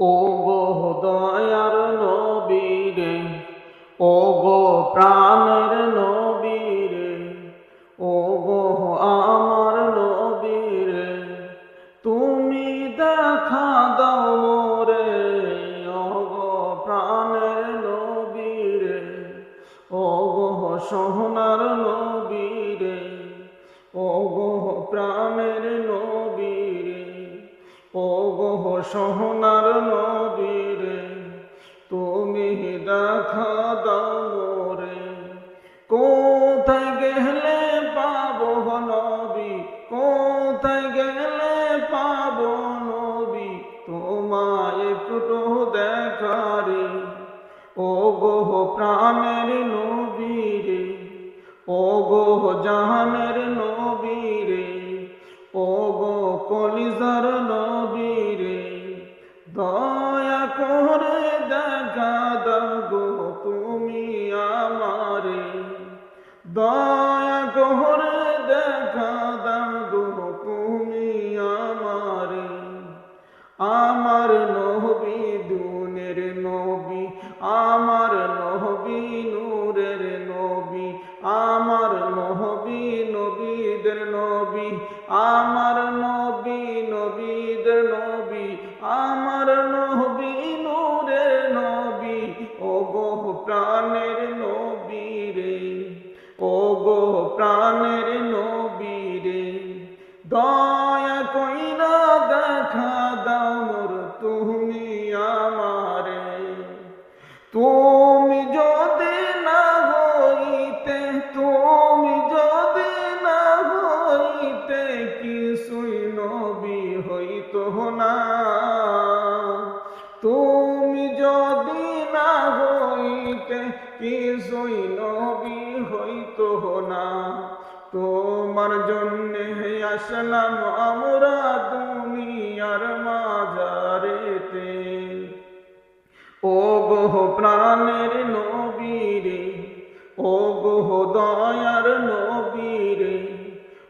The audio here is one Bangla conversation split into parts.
ও গো দয়ার নবীরে ও গো প্রাণের নবীরে ও গো আমার নবীরে, তুমি দেখা দাও মোরে ও গো প্রাণের নবীরে ও গো সোনার নবীরে ও গো প্রাণের গো সোনার নবীরে, তুমি দেখা দাও মোরে কোথায় গেলে পাবো নবী? কোথায় গেলে পাবো নবী? তোমায় একটু দেখারে। ও গো প্রাণের নবীরে, ও গো জাহানের নবীরে দয়া করে দেখা দাও তুমি আমারে। আমার নবী, দুনের নবী, আমার নবী, নূরের নবী, আমার নবী, নবীদের নবী, আমার নবী, নবীদের নবী, আমার নবী না। তুমি যদি না হইতে কিছুই নবী হইতো না। তোমার জন্যে আসলাম আমরা দুনিয়ার মাজারেতে। ও গোহ প্রাণের নবীরে ও গোহ দয়ার নবীরে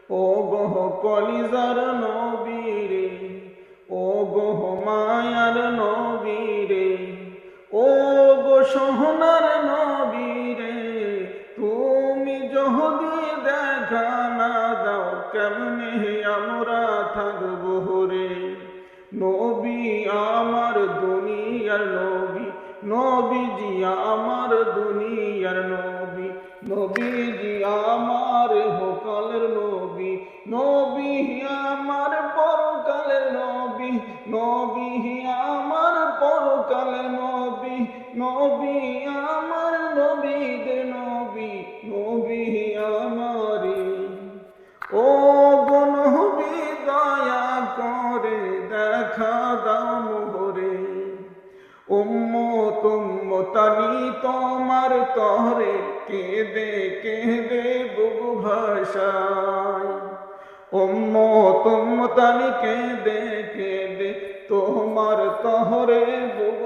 ও গোহ কলিজার নবীরে দেখা দাও কেমনে আমরা থাকব রে নবী আমার দুনিয়ার নবী নবীজি আমার দুনিয়ার নবী নবীজি আমার হোকালের নবী নবী আমার পরকালের নবী নবী আমার পরকালের নবী নবী তহরে কেঁদে কেঁদে বুবু ভাষায়। ওম্ম তোমতানি কেঁদে কেঁদে তোমার তহরে বুবু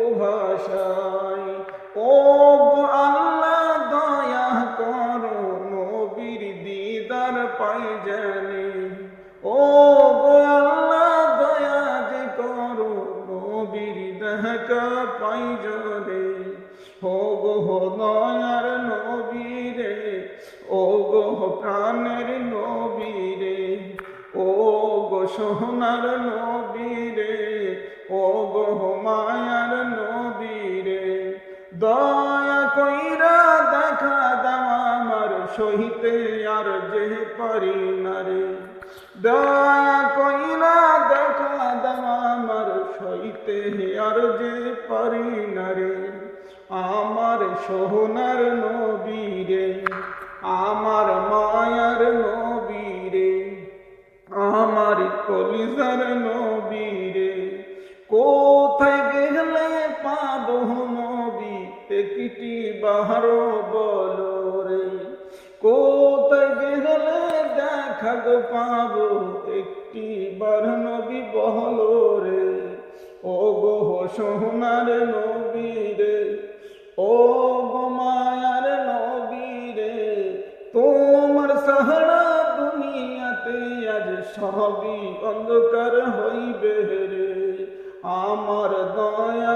গো প্রাণের নবীরে ও গো সোনার নবীরে ও গো মায়ার নবীরে, দয়া কইরা দেখা দাও আমার সহিতে আর যে পারি না রে দয়া কইরা দেখা দাও আমার সহিতে আর যে পারি না রে আমার সোনার নবীরে বাহার বলো রে, কোথায় গেলে দেখা গো পাবো? একটি বার নবী বলো রে ও গো সোনার নবীরে ও গো মায়ার নবীরে তোমার সাহারা দুনিয়াতে আজ সবই অন্ধকার হইবে রে, আমার দয়া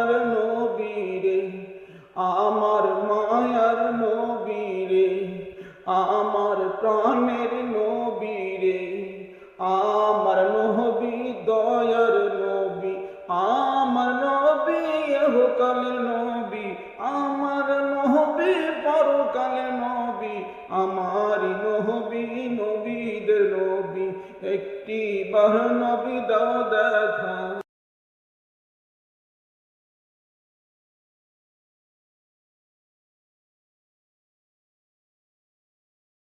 আমার মায়ার নবীরে, আমার প্রাণের নবীরে, আমার নবী দয়ার নবী, আমার নবী এহকাল নবী, আমার নহবি পরকাল নবী, আমার নবী নবীদের নবী, একটি বার নবী দাও দেখা।